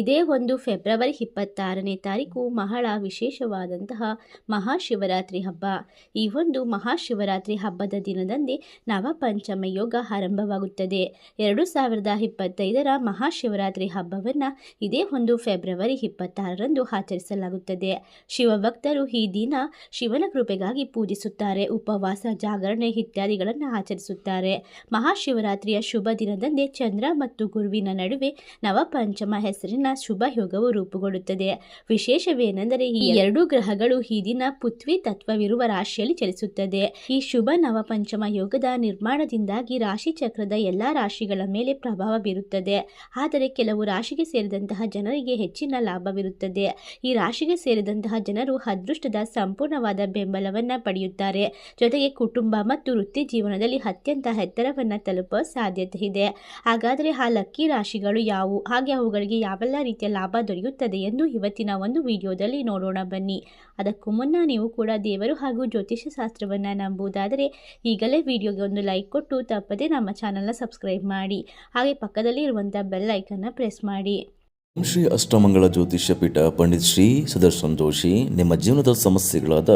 ಇದೇ ಒಂದು ಫೆಬ್ರವರಿ ಇಪ್ಪತ್ತಾರನೇ ತಾರೀಕು ಬಹಳ ವಿಶೇಷವಾದಂತಹ ಮಹಾಶಿವರಾತ್ರಿ ಹಬ್ಬ. ಈ ಒಂದು ಮಹಾಶಿವರಾತ್ರಿ ಹಬ್ಬದ ದಿನದಂದೇ ನವಪಂಚಮ ಯೋಗ ಆರಂಭವಾಗುತ್ತದೆ. ಎರಡು ಸಾವಿರದ ಇಪ್ಪತ್ತೈದರ ಮಹಾಶಿವರಾತ್ರಿ ಹಬ್ಬವನ್ನು ಇದೇ ಒಂದು ಫೆಬ್ರವರಿ ಇಪ್ಪತ್ತಾರರಂದು ಆಚರಿಸಲಾಗುತ್ತದೆ. ಶಿವಭಕ್ತರು ಈ ದಿನ ಶಿವನ ಕೃಪೆಗಾಗಿ ಪೂಜಿಸುತ್ತಾರೆ, ಉಪವಾಸ, ಜಾಗರಣೆ ಇತ್ಯಾದಿಗಳನ್ನು ಆಚರಿಸುತ್ತಾರೆ. ಮಹಾಶಿವರಾತ್ರಿಯ ಶುಭ ದಿನದಂದೇ ಚಂದ್ರ ಮತ್ತು ಗುರುವಿನ ನಡುವೆ ನವಪಂಚಮ ಹೆಸರಿನ ಶುಭ ಯೋಗವು ರೂಪುಗೊಳ್ಳುತ್ತದೆ. ವಿಶೇಷವೇನೆಂದರೆ ಈ ಎರಡೂ ಗ್ರಹಗಳು ಈ ದಿನ ಪೃಥ್ವಿ ತತ್ವವಿರುವ ರಾಶಿಯಲ್ಲಿ ಚಲಿಸುತ್ತದೆ. ಈ ಶುಭ ನವಪಂಚಮ ಯೋಗದ ನಿರ್ಮಾಣದಿಂದಾಗಿ ರಾಶಿ ಚಕ್ರದ ಎಲ್ಲಾ ರಾಶಿಗಳ ಮೇಲೆ ಪ್ರಭಾವ ಬೀರುತ್ತದೆ. ಆದರೆ ಕೆಲವು ರಾಶಿಗೆ ಸೇರಿದಂತಹ ಜನರಿಗೆ ಹೆಚ್ಚಿನ ಲಾಭವಿರುತ್ತದೆ. ಈ ರಾಶಿಗೆ ಸೇರಿದಂತಹ ಜನರು ಅದೃಷ್ಟದ ಸಂಪೂರ್ಣವಾದ ಬೆಂಬಲವನ್ನ ಪಡೆಯುತ್ತಾರೆ. ಜೊತೆಗೆ ಕುಟುಂಬ ಮತ್ತು ವೃತ್ತಿ ಜೀವನದಲ್ಲಿ ಅತ್ಯಂತ ಎತ್ತರವನ್ನ ತಲುಪುವ ಸಾಧ್ಯತೆ ಇದೆ. ಹಾಗಾದರೆ ಆ ಲಕ್ಕಿ ರಾಶಿಗಳು ಯಾವುವು? ಹಾಗೆ ಅವುಗಳಿಗೆ ಯಾವೆಲ್ಲ ರೀತಿಯ ಲಾಭ ದೊರೆಯುತ್ತದೆ ಎಂದು ಇವತ್ತಿನ ಒಂದು ವಿಡಿಯೋದಲ್ಲಿ ನೋಡೋಣ ಬನ್ನಿ. ಅದಕ್ಕೂ ಮುನ್ನ ನೀವು ಕೂಡ ದೇವರು ಹಾಗೂ ಜ್ಯೋತಿಷ್ಯ ಶಾಸ್ತ್ರವನ್ನು ನಂಬುವುದಾದರೆ ಈಗಲೇ ವಿಡಿಯೋಗೆ ಒಂದು ಲೈಕ್ ಕೊಟ್ಟು ತಪ್ಪದೆ ನಮ್ಮ ಚಾನಲ್ನ ಸಬ್ಸ್ಕ್ರೈಬ್ ಮಾಡಿ. ಹಾಗೆ ಪಕ್ಕದಲ್ಲಿ ಇರುವಂಥ ಬೆಲ್ ಐಕನ್ನ ಪ್ರೆಸ್ ಮಾಡಿ. ಶ್ರೀ ಅಷ್ಟಮಂಗಳ ಜ್ಯೋತಿಷ್ಯ ಪೀಠ ಪಂಡಿತ್ ಶ್ರೀ ಸುದರ್ಶನ್ ಜೋಶಿ, ನಿಮ್ಮ ಜೀವನದ ಸಮಸ್ಯೆಗಳಾದ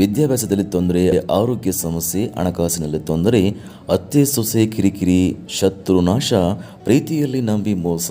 ವಿದ್ಯಾಭ್ಯಾಸದಲ್ಲಿ ತೊಂದರೆ, ಆರೋಗ್ಯ ಸಮಸ್ಯೆ, ಹಣಕಾಸಿನಲ್ಲಿ ತೊಂದರೆ, ಅತ್ತೆ ಸೊಸೆ ಕಿರಿಕಿರಿ, ಶತ್ರು ನಾಶ, ಪ್ರೀತಿಯಲ್ಲಿ ನಂಬಿ ಮೋಸ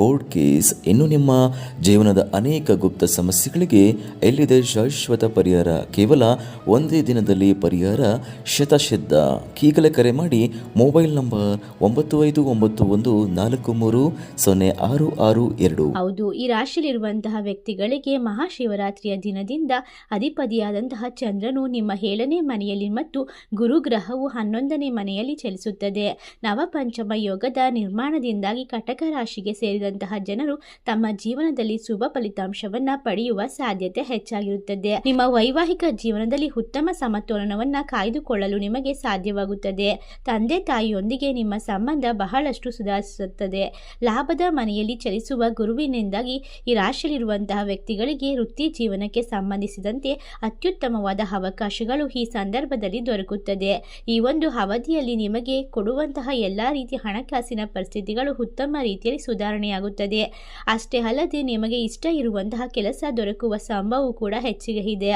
ಕೋರ್ಟ್ ಕೇಸ್ ಇನ್ನು ನಿಮ್ಮ ಜೀವನದ ಅನೇಕ ಗುಪ್ತ ಸಮಸ್ಯೆಗಳಿಗೆ ಎಲ್ಲಿದೆ ಶಾಶ್ವತ ಪರಿಹಾರ? ಕೇವಲ ಒಂದೇ ದಿನದಲ್ಲಿ ಪರಿಹಾರ? ಶತಸಿದ್ಧ ಈಗಲೇ ಕರೆ ಮಾಡಿ ಮೊಬೈಲ್ ನಂಬರ್ ಒಂಬತ್ತು ಐದು ಒಂಬತ್ತು ಒಂದು ನಾಲ್ಕು ಮೂರು ಸೊನ್ನೆ ಆರು ಆರು ಎರಡು. ಹೌದು, ಈ ರಾಶಿಯಲ್ಲಿರುವಂತಹ ವ್ಯಕ್ತಿಗಳಿಗೆ ಮಹಾಶಿವರಾತ್ರಿಯ ದಿನದಿಂದ ಅಧಿಪತಿಯಾದಂತಹ ಚಂದ್ರನು ನಿಮ್ಮ ಏಳನೇ ಮನೆಯಲ್ಲಿ ಮತ್ತು ಗುರುಗ್ರಹವು ಹನ್ನೊಂದನೇ ಮನೆಯಲ್ಲಿ ಚಲಿಸುತ್ತದೆ. ನವಪಂಚಮ ಯೋಗದ ನಿರ್ಮಾಣದಿಂದಾಗಿ ಕಟಕ ರಾಶಿಗೆ ಸೇರಿದಂತಹ ಜನರು ತಮ್ಮ ಜೀವನದಲ್ಲಿ ಶುಭ ಫಲಿತಾಂಶವನ್ನ ಪಡೆಯುವ ಸಾಧ್ಯತೆ ಹೆಚ್ಚಾಗಿರುತ್ತದೆ. ನಿಮ್ಮ ವೈವಾಹಿಕ ಜೀವನದಲ್ಲಿ ಉತ್ತಮ ಸಮತೋಲನವನ್ನ ಕಾಯ್ದುಕೊಳ್ಳಲು ನಿಮಗೆ ಸಾಧ್ಯವಾಗುತ್ತದೆ. ತಂದೆ ತಾಯಿಯೊಂದಿಗೆ ನಿಮ್ಮ ಸಂಬಂಧ ಬಹಳಷ್ಟು ಸುಧಾರಿಸುತ್ತದೆ. ಲಾಭದ ಮನೆಯಲ್ಲಿ ಚಲಿಸುವ ಗುರುವಿನಿಂದಾಗಿ ಈ ರಾಶಿಯಲ್ಲಿರುವಂತಹ ವ್ಯಕ್ತಿಗಳಿಗೆ ವೃತ್ತಿ ಜೀವನಕ್ಕೆ ಸಂಬಂಧಿಸಿದಂತೆ ಅತ್ಯುತ್ತಮವಾದ ಅವಕಾಶಗಳು ಈ ಸಂದರ್ಭದಲ್ಲಿ ದೊರಕುತ್ತದೆ. ಈ ಒಂದು ಅವಧಿಯಲ್ಲಿ ನಿಮಗೆ ಕೊಡುವಂತಹ ಎಲ್ಲಾ ರೀತಿಯ ಹಣಕಾಸಿನ ಪರಿಸ್ಥಿತಿಗಳು ಉತ್ತಮ ರೀತಿಯಲ್ಲಿ ಸುಧಾರಣೆಯಾಗುತ್ತದೆ ಅಷ್ಟೇ ಅಲ್ಲದೆ ನಿಮಗೆ ಇಷ್ಟ ಇರುವಂತಹ ಕೆಲಸ ದೊರಕುವ ಸಂಭವವು ಕೂಡ ಹೆಚ್ಚಿಗೆ ಇದೆ.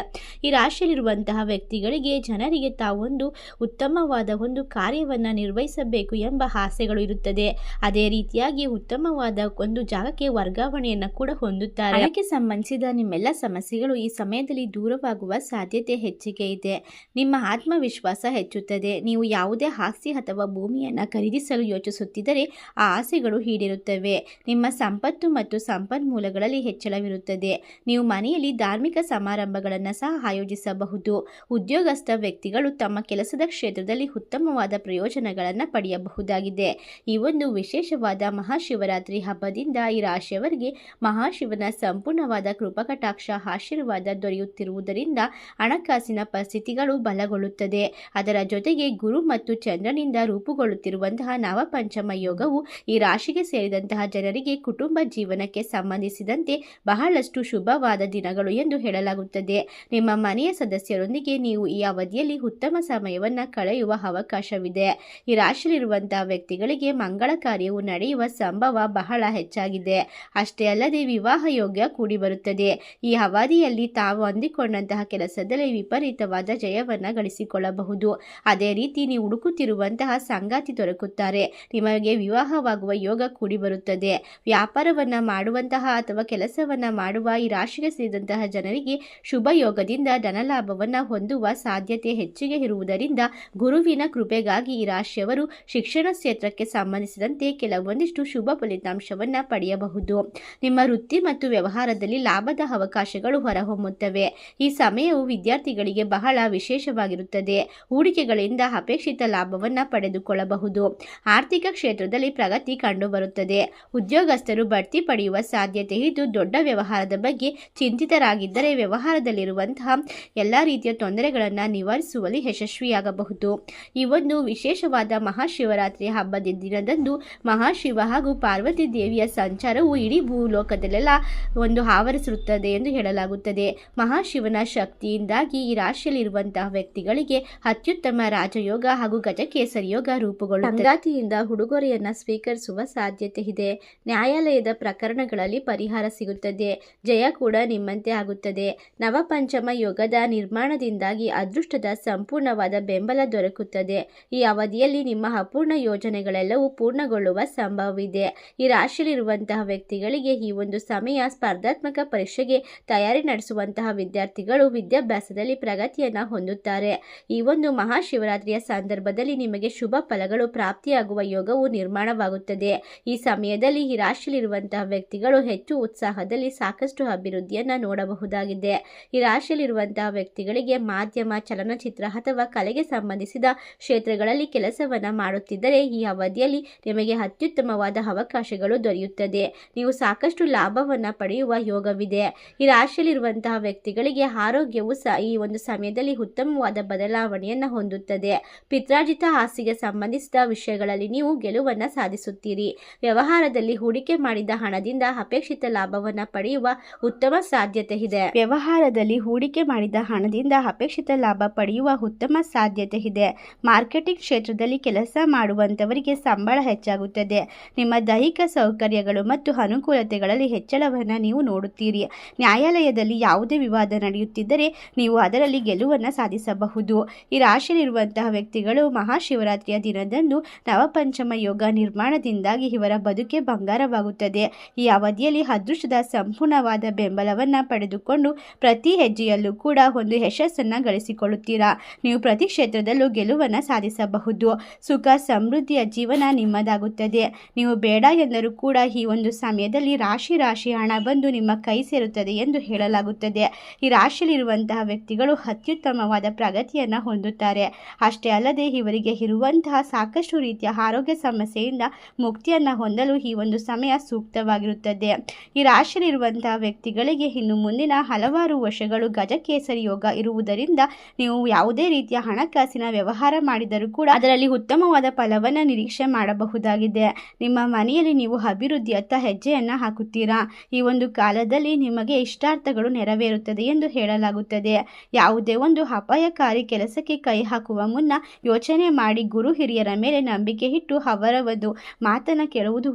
ಈ ರಾಶಿಯಲ್ಲಿರುವಂತಹ ವ್ಯಕ್ತಿಗಳಿಗೆ ಜನರಿಗೆ ತಾವೊಂದು ಉತ್ತಮವಾದ ಒಂದು ಕಾರ್ಯವನ್ನು ನಿರ್ವಹಿಸಬೇಕು ಎಂಬ ಆಸೆಗಳು ಇರುತ್ತದೆ. ಅದೇ ರೀತಿಯಾಗಿ ಉತ್ತಮವಾದ ಒಂದು ಜಾಗಕ್ಕೆ ವರ್ಗಾವಣೆಯನ್ನು ಕೂಡ ಹೊಂದುತ್ತಾರೆ. ಅದಕ್ಕೆ ಸಂಬಂಧಿಸಿದ ನಿಮ್ಮೆಲ್ಲ ಸಮಸ್ಯೆಗಳು ಈ ಸಮಯದಲ್ಲಿ ದೂರವಾಗುವ ಸಾಧ್ಯತೆ ಹೆಚ್ಚಿಗೆ ಇದೆ. ನಿಮ್ಮ ಆತ್ಮವಿಶ್ವಾಸ ಹೆಚ್ಚುತ್ತದೆ. ನೀವು ಯಾವುದೇ ಆಸ್ತಿ ಅಥವಾ ಭೂಮಿಯನ್ನು ಖರೀದಿಸಲು ಯೋಚಿಸುತ್ತಿದ್ದರೆ ಆ ಆಸೆಗಳು ಈಡೇರುತ್ತವೆ. ನಿಮ್ಮ ಸಂಪತ್ತು ಮತ್ತು ಸಂಪನ್ಮೂಲಗಳಲ್ಲಿ ಹೆಚ್ಚಳವಿರುತ್ತದೆ. ನೀವು ಮನೆಯಲ್ಲಿ ಧಾರ್ಮಿಕ ಸಮಾರಂಭಗಳನ್ನು ಸಹ ಆಯೋಜಿಸಬಹುದು. ಉದ್ಯೋಗಸ್ಥ ವ್ಯಕ್ತಿಗಳು ತಮ್ಮ ಕೆಲಸದ ಕ್ಷೇತ್ರದಲ್ಲಿ ಉತ್ತಮವಾದ ಪ್ರಯೋಜನಗಳನ್ನು ಪಡೆಯಬಹುದಾಗಿದೆ. ಈ ಒಂದು ವಿಶೇಷವಾದ ಮಹಾಶಿವರಾತ್ರಿ ಹಬ್ಬದಿಂದ ಈ ರಾಶಿಯವರಿಗೆ ಮಹಾಶಿವನ ಸಂಪೂರ್ಣವಾದ ಕೃಪಕಟಾಕ್ಷ ಆಶೀರ್ವಾದ ದೊರೆಯುತ್ತಿರುವುದರಿಂದ ಹಣಕಾಸಿನ ಪರಿಸ್ಥಿತಿಗಳು ಬಲಗೊಳ್ಳುತ್ತದೆ. ಅದರ ಜೊತೆಗೆ ಗುರು ಮತ್ತು ಚಂದ್ರನಿಂದ ರೂಪುಗೊಳ್ಳುತ್ತಿರುವಂತಹ ನವಪಂಚಮ ಯೋಗವು ಈ ರಾಶಿಗೆ ಸೇರಿದಂತಹ ಜನರಿಗೆ ಕುಟುಂಬ ಜೀವನಕ್ಕೆ ಸಂಬಂಧಿಸಿದಂತೆ ಬಹಳಷ್ಟು ಶುಭವಾದ ದಿನಗಳು ಎಂದು ಹೇಳಲಾಗುತ್ತದೆ. ನಿಮ್ಮ ಮನೆಯ ಸದಸ್ಯರೊಂದಿಗೆ ನೀವು ಈ ಅವಧಿಯಲ್ಲಿ ಉತ್ತಮ ಸಮಯವನ್ನು ಕಳೆಯುವ ಅವಕಾಶವಿದೆ. ಈ ರಾಶಿಯಲ್ಲಿರುವಂತಹ ವ್ಯಕ್ತಿಗಳಿಗೆ ಮಂಗಳ ಕಾರ್ಯವು ನಡೆಯುವ ಸಂಭವ ಬಹಳ ಹೆಚ್ಚಾಗಿದೆ. ಅಷ್ಟೇ ಅಲ್ಲದೆ ವಿವಾಹ ಯೋಗ್ಯ ಕೂಡಿ ಬರುತ್ತದೆ. ಈ ಅವಧಿಯಲ್ಲಿ ತಾವು ಅಂದಿಕೊಂಡಂತಹ ಕೆಲಸದಲ್ಲಿ ವಿಪರೀತವಾದ ಜಯವನ್ನು ಗಳಿಸಿಕೊಳ್ಳಬಹುದು. ಅದೇ ರೀತಿ ನೀವು ಹುಡುಕುತ್ತಿರುವಂತಹ ಸಂಗಾತಿ ದೊರಕುತ್ತಾರೆ. ನಿಮಗೆ ವಿವಾಹವಾಗುವ ಯೋಗ ಕೂಡಿ ಬರುತ್ತದೆ. ವ್ಯಾಪಾರವನ್ನ ಮಾಡುವಂತಹ ಅಥವಾ ಕೆಲಸವನ್ನು ಮಾಡುವ ಈ ರಾಶಿಗೆ ಸೇರಿದಂತಹ ಜನರಿಗೆ ಶುಭ ಯೋಗದಿಂದ ಧನಲಾಭವನ್ನು ಹೊಂದುವ ಸಾಧ್ಯತೆ ಹೆಚ್ಚಿಗೆ ಇರುವುದರಿಂದ ಗುರುವಿನ ಕೃಪೆಗಾಗಿ ಈ ರಾಶಿಯವರು ಶಿಕ್ಷಣ ಕ್ಷೇತ್ರಕ್ಕೆ ಸಂಬಂಧಿಸಿದಂತೆ ಕೆಲವೊಂದಿಷ್ಟು ಶುಭ ಫಲಿತಾಂಶವನ್ನು ಪಡೆಯಬಹುದು. ನಿಮ್ಮ ವೃತ್ತಿ ಮತ್ತು ವ್ಯವಹಾರದಲ್ಲಿ ಲಾಭದ ಅವಕಾಶಗಳು ಹೊರಹೊಮ್ಮುತ್ತವೆ. ಈ ಸಮಯವು ವಿದ್ಯಾರ್ಥಿಗಳಿಗೆ ಬಹಳ ವಿಶೇಷವಾಗಿರುತ್ತದೆ. ಹೂಡಿಕೆಗಳಿಂದ ಅಪೇಕ್ಷಿತ ಲಾಭವನ್ನು ಪಡೆದುಕೊಳ್ಳಬಹುದು. ಆರ್ಥಿಕ ಕ್ಷೇತ್ರದಲ್ಲಿ ಪ್ರಗತಿ ಕಂಡುಬರುತ್ತದೆ. ಉದ್ಯೋಗಸ್ಥರು ಬಡ್ತಿ ಪಡೆಯುವ ಸಾಧ್ಯತೆ ಇದ್ದು ದೊಡ್ಡ ವ್ಯವಹಾರದ ಬಗ್ಗೆ ಚಿಂತಿತರಾಗಿದ್ದರೆ ವ್ಯವಹಾರದಲ್ಲಿರುವಂತಹ ಎಲ್ಲ ರೀತಿಯ ತೊಂದರೆಗಳನ್ನು ನಿವಾರಿಸುವಲ್ಲಿ ಯಶಸ್ವಿಯಾಗಬಹುದು. ಈ ಒಂದು ವಿಶೇಷವಾದ ಮಹಾಶಿವರಾತ್ರಿ ಹಬ್ಬದ ದಿನದಂದು ಮಹಾಶಿವ ಹಾಗೂ ಪಾರ್ವತಿ ದೇವಿಯ ಸಂಚಾರವು ಇಡೀ ಭೂಲೋಕದಲ್ಲೆಲ್ಲ ಒಂದು ಆವರಿಸಿರುತ್ತದೆ ಎಂದು ಹೇಳಲಾಗುತ್ತದೆ. ಮಹಾಶಿವನ ಶಕ್ತಿಯಿಂದಾಗಿ ಈ ರಾಶಿಯಲ್ಲಿರುವಂತಹ ವ್ಯಕ್ತಿಗಳಿಗೆ ಅತ್ಯುತ್ತಮ ರಾಜಯೋಗ ಹಾಗೂ ಗಜಕೇಸರಿ ಯೋಗ ರೂಪುಗೊಳ್ಳುತ್ತದೆ. ಸಂಗಾತಿಯಿಂದ ಉಡುಗೊರೆಯನ್ನ ಸ್ವೀಕರಿಸುವ ಸಾಧ್ಯತೆ ಇದೆ. ನ್ಯಾಯಾಲಯದ ಪ್ರಕರಣಗಳಲ್ಲಿ ಪರಿಹಾರ ಸಿಗುತ್ತದೆ. ಜಯ ಕೂಡ ನಿಮ್ಮಂತೆ ಆಗುತ್ತದೆ. ನವಪಂಚಮ ಯೋಗದ ನಿರ್ಮಾಣದಿಂದಾಗಿ ಅದೃಷ್ಟದ ಸಂಪೂರ್ಣವಾದ ಬೆಂಬಲ ದೊರಕುತ್ತದೆ. ಈ ಅವಧಿಯಲ್ಲಿ ನಿಮ್ಮ ಅಪೂರ್ಣ ಯೋಜನೆಗಳೆಲ್ಲವೂ ಪೂರ್ಣಗೊಳ್ಳುವ ಸಂಭವವಿದೆ. ಈ ರಾಶಿಯಲ್ಲಿರುವಂತಹ ವ್ಯಕ್ತಿಗಳಿಗೆ ಈ ಒಂದು ಸಮಯ ಸ್ಪರ್ಧಾತ್ಮಕ ಪರೀಕ್ಷೆಗೆ ತಯಾರಿ ನಡೆಸುವಂತಹ ವಿದ್ಯಾರ್ಥಿಗಳು ವಿದ್ಯಾಭ್ಯಾಸದಲ್ಲಿ ಪ್ರಗತಿಯನ್ನು ಹೊಂದುತ್ತಾರೆ. ಈ ಒಂದು ಮಹಾಶಿವರಾತ್ರಿಯ ಸಂದರ್ಭದಲ್ಲಿ ನಿಮಗೆ ಶುಭ ಫಲಗಳು ಪ್ರಾಪ್ತಿಯಾಗುವ ಯೋಗವು ನಿರ್ಮಾಣವಾಗುತ್ತದೆ. ಈ ಸಮಯದಲ್ಲಿ ರಾಶಿಯಲ್ಲಿರುವಂತಹ ವ್ಯಕ್ತಿಗಳು ಹೆಚ್ಚು ಉತ್ಸಾಹದಲ್ಲಿ ಸಾಕಷ್ಟು ಅಭಿವೃದ್ಧಿಯನ್ನು ನೋಡಬಹುದಾಗಿದೆ. ಈ ರಾಶಿಯಲ್ಲಿರುವಂತಹ ವ್ಯಕ್ತಿಗಳಿಗೆ ಮಾಧ್ಯಮ, ಚಲನಚಿತ್ರ ಅಥವಾ ಕಲೆಗೆ ಸಂಬಂಧಿಸಿದ ಕ್ಷೇತ್ರಗಳಲ್ಲಿ ಕೆಲಸವನ್ನು ಮಾಡುತ್ತಿದ್ದರೆ ಈ ಅವಧಿಯಲ್ಲಿ ನಿಮಗೆ ಅತ್ಯುತ್ತಮವಾದ ಅವಕಾಶಗಳು ದೊರೆಯುತ್ತದೆ. ನೀವು ಸಾಕಷ್ಟು ಲಾಭವನ್ನು ಪಡೆಯುವ ಯೋಗವಿದೆ. ಈ ರಾಶಿಯಲ್ಲಿರುವಂತಹ ವ್ಯಕ್ತಿಗಳಿಗೆ ಆರೋಗ್ಯವು ಸಹ ಈ ಒಂದು ಸಮಯದಲ್ಲಿ ಉತ್ತಮವಾದ ಬದಲಾವಣೆಯನ್ನು ಹೊಂದುತ್ತದೆ. ಪಿತ್ರಾರ್ಜಿತ ಆಸ್ತಿಗೆ ಸಂಬಂಧಿಸಿದ ವಿಷಯಗಳಲ್ಲಿ ನೀವು ಗೆಲುವನ್ನು ಸಾಧಿಸುತ್ತೀರಿ. ವ್ಯವಹಾರದಲ್ಲಿ ಹೂಡಿಕೆ ಮಾಡಿದ ಹಣದಿಂದ ಅಪೇಕ್ಷಿತ ಲಾಭವನ್ನ ಪಡೆಯುವ ಉತ್ತಮ ಸಾಧ್ಯತೆ ಇದೆ. ವ್ಯವಹಾರದಲ್ಲಿ ಹೂಡಿಕೆ ಮಾಡಿದ ಹಣದಿಂದ ಅಪೇಕ್ಷಿತ ಲಾಭ ಪಡೆಯುವ ಉತ್ತಮ ಸಾಧ್ಯತೆ ಇದೆ. ಮಾರ್ಕೆಟಿಂಗ್ ಕ್ಷೇತ್ರದಲ್ಲಿ ಕೆಲಸ ಮಾಡುವಂತವರಿಗೆ ಸಂಬಳ ಹೆಚ್ಚಾಗುತ್ತದೆ. ನಿಮ್ಮ ದೈಹಿಕ ಸೌಕರ್ಯಗಳು ಮತ್ತು ಅನುಕೂಲತೆಗಳಲ್ಲಿ ಹೆಚ್ಚಳವನ್ನು ನೀವು ನೋಡುತ್ತೀರಿ. ನ್ಯಾಯಾಲಯದಲ್ಲಿ ಯಾವುದೇ ವಿವಾದ ನಡೆಯುತ್ತಿದ್ದರೆ ನೀವು ಅದರಲ್ಲಿ ಗೆಲುವನ್ನ ಸಾಧಿಸಬಹುದು. ಈ ರಾಶಿಯಲ್ಲಿರುವಂತಹ ವ್ಯಕ್ತಿಗಳು ಮಹಾಶಿವರಾತ್ರಿಯ ದಿನದಂದು ನವಪಂಚಮ ಯೋಗ ನಿರ್ಮಾಣದಿಂದಾಗಿ ಇವರ ಬದುಕೆ ಬಂಗಾರವಾಗುತ್ತದೆ ಈ ಅವಧಿಯಲ್ಲಿ ಅದೃಷ್ಟದ ಸಂಪೂರ್ಣವಾದ ಬೆಂಬಲವನ್ನು ಪಡೆದುಕೊಂಡು ಪ್ರತಿ ಹೆಜ್ಜೆಯಲ್ಲೂ ಕೂಡ ಒಂದು ಯಶಸ್ಸನ್ನು ಗಳಿಸಿಕೊಳ್ಳುತ್ತೀರಾ? ನೀವು ಪ್ರತಿ ಕ್ಷೇತ್ರದಲ್ಲೂ ಗೆಲುವನ್ನು ಸಾಧಿಸಬಹುದು. ಸುಖ, ಸಮೃದ್ಧಿಯ ಜೀವನ ನಿಮ್ಮದಾಗುತ್ತದೆ. ನೀವು ಬೇಡ ಎಂದರೂ ಕೂಡ ಈ ಒಂದು ಸಮಯದಲ್ಲಿ ರಾಶಿ ರಾಶಿ ಹಣ ಬಂದು ನಿಮ್ಮ ಕೈ ಸೇರುತ್ತದೆ ಎಂದು ಹೇಳಲಾಗುತ್ತದೆ. ಈ ರಾಶಿಯಲ್ಲಿರುವಂತಹ ವ್ಯಕ್ತಿಗಳು ಅತ್ಯುತ್ತಮವಾದ ಪ್ರಗತಿಯನ್ನು ಹೊಂದುತ್ತಾರೆ. ಅಷ್ಟೇ ಅಲ್ಲದೆ ಇವರಿಗೆ ಇರುವಂತಹ ಸಾಕಷ್ಟು ರೀತಿಯ ಆರೋಗ್ಯ ಸಮಸ್ಯೆಯಿಂದ ಮುಕ್ತಿಯನ್ನು ಹೊಂದಲು ಈ ಒಂದು ಸಮಯ ಸೂಕ್ತವಾಗಿರುತ್ತದೆ. ಈ ರಾಶಿಯಲ್ಲಿರುವಂತಹ ವ್ಯಕ್ತಿಗಳಿಗೆ ಇನ್ನು ಮುಂದಿನ ಹಲವಾರು ವರ್ಷಗಳು ಗಜಕೇಸರಿ ಯೋಗ ಇರುವುದರಿಂದ ನೀವು ಯಾವುದೇ ರೀತಿಯ ಹಣಕಾಸಿನ ವ್ಯವಹಾರ ಮಾಡಿದರೂ ಕೂಡ ಅದರಲ್ಲಿ ಉತ್ತಮವಾದ ಫಲವನ್ನು ನಿರೀಕ್ಷೆ ಮಾಡಬಹುದಾಗಿದೆ. ನಿಮ್ಮ ಮನೆಯಲ್ಲಿ ನೀವು ಅಭಿವೃದ್ಧಿಯತ್ತ ಹೆಜ್ಜೆಯನ್ನು ಹಾಕುತ್ತೀರಾ? ಈ ಒಂದು ಕಾಲದಲ್ಲಿ ನಿಮಗೆ ಇಷ್ಟಾರ್ಥಗಳು ನೆರವೇರುತ್ತದೆ ಎಂದು ಹೇಳಲಾಗುತ್ತದೆ. ಯಾವುದೇ ಒಂದು ಅಪಾಯಕಾರಿ ಕೆಲಸಕ್ಕೆ ಕೈ ಹಾಕುವ ಮುನ್ನ ಯೋಚನೆ ಮಾಡಿ ಗುರು ಹಿರಿಯರ ಮೇಲೆ ನಂಬಿಕೆ ಇಟ್ಟು ಅವರ ಒಂದು ಮಾತನ್ನು ಕೇಳುವುದು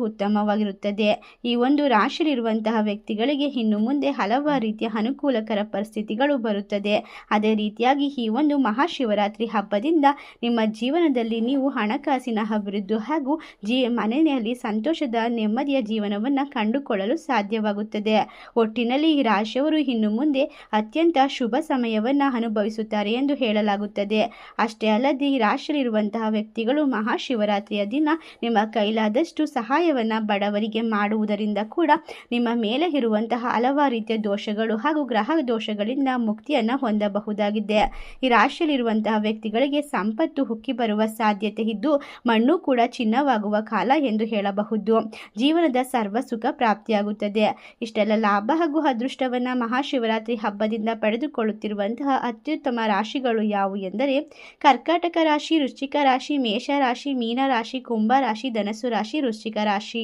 ಉತ್ತಮವಾಗಿರುತ್ತದೆ ಈ ಒಂದು ರಾಶಿಯಲ್ಲಿರುವಂತಹ ವ್ಯಕ್ತಿಗಳಿಗೆ ಇನ್ನು ಮುಂದೆ ಹಲವಾರು ರೀತಿಯ ಅನುಕೂಲಕರ ಪರಿಸ್ಥಿತಿಗಳು ಬರುತ್ತದೆ. ಅದೇ ರೀತಿಯಾಗಿ ಈ ಒಂದು ಮಹಾಶಿವರಾತ್ರಿ ಹಬ್ಬದಿಂದ ನಿಮ್ಮ ಜೀವನದಲ್ಲಿ ನೀವು ಹಣಕಾಸಿನ ಅಭಿವೃದ್ಧಿ ಹಾಗೂ ಜೀ ಮನೆಯಲ್ಲಿ ಸಂತೋಷದ, ನೆಮ್ಮದಿಯ ಜೀವನವನ್ನು ಕಂಡುಕೊಳ್ಳಲು ಸಾಧ್ಯವಾಗುತ್ತದೆ. ಒಟ್ಟಿನಲ್ಲಿ ಈ ರಾಶಿಯವರು ಇನ್ನು ಮುಂದೆ ಅತ್ಯಂತ ಶುಭ ಸಮಯವನ್ನು ಅನುಭವಿಸುತ್ತಾರೆ ಎಂದು ಹೇಳಲಾಗುತ್ತದೆ. ಅಷ್ಟೇ ಅಲ್ಲದೆ ಈ ರಾಶಿಯಲ್ಲಿರುವಂತಹ ವ್ಯಕ್ತಿಗಳು ಮಹಾಶಿವರಾತ್ರಿಯ ದಿನ ನಿಮ್ಮ ಕೈಲಾದಷ್ಟು ಸಹಾಯವನ್ನು ಬಡವರಿಗೆ ಮಾಡುವುದರಿಂದ ಕೂಡ ನಿಮ್ಮ ಮೇಲೆ ಇರುವಂತಹ ಹಲವಾರು ರೀತಿಯ ದೋಷಗಳು ಹಾಗೂ ಗ್ರಹ ದೋಷಗಳಿಂದ ಮುಕ್ತಿಯನ್ನು ಹೊಂದಬಹುದಾಗಿದೆ. ಈ ರಾಶಿಯಲ್ಲಿರುವಂತಹ ವ್ಯಕ್ತಿಗಳಿಗೆ ಸಂಪತ್ತು ಹುಕ್ಕಿ ಬರುವ ಸಾಧ್ಯತೆ ಇದ್ದು, ಮಣ್ಣು ಕೂಡ ಚಿನ್ನವಾಗುವ ಕಾಲ ಎಂದು ಹೇಳಬಹುದು. ಜೀವನದ ಸರ್ವ ಸುಖ ಪ್ರಾಪ್ತಿಯಾಗುತ್ತದೆ. ಇಷ್ಟೆಲ್ಲ ಲಾಭ ಹಾಗೂ ಅದೃಷ್ಟವನ್ನು ಮಹಾಶಿವರಾತ್ರಿ ಹಬ್ಬದಿಂದ ಪಡೆದುಕೊಳ್ಳುತ್ತಿರುವಂತಹ ಅತ್ಯುತ್ತಮ ರಾಶಿಗಳು ಯಾವುವು ಎಂದರೆ, ಕರ್ಕಾಟಕ ರಾಶಿ, ವೃಶ್ಚಿಕ ರಾಶಿ, ಮೇಷ ರಾಶಿ, ಮೀನ ರಾಶಿ, ಕುಂಭ ರಾಶಿ ಧನಸು ರಾಶಿ, ವೃಶ್ಚಿಕ ರಾಶಿ.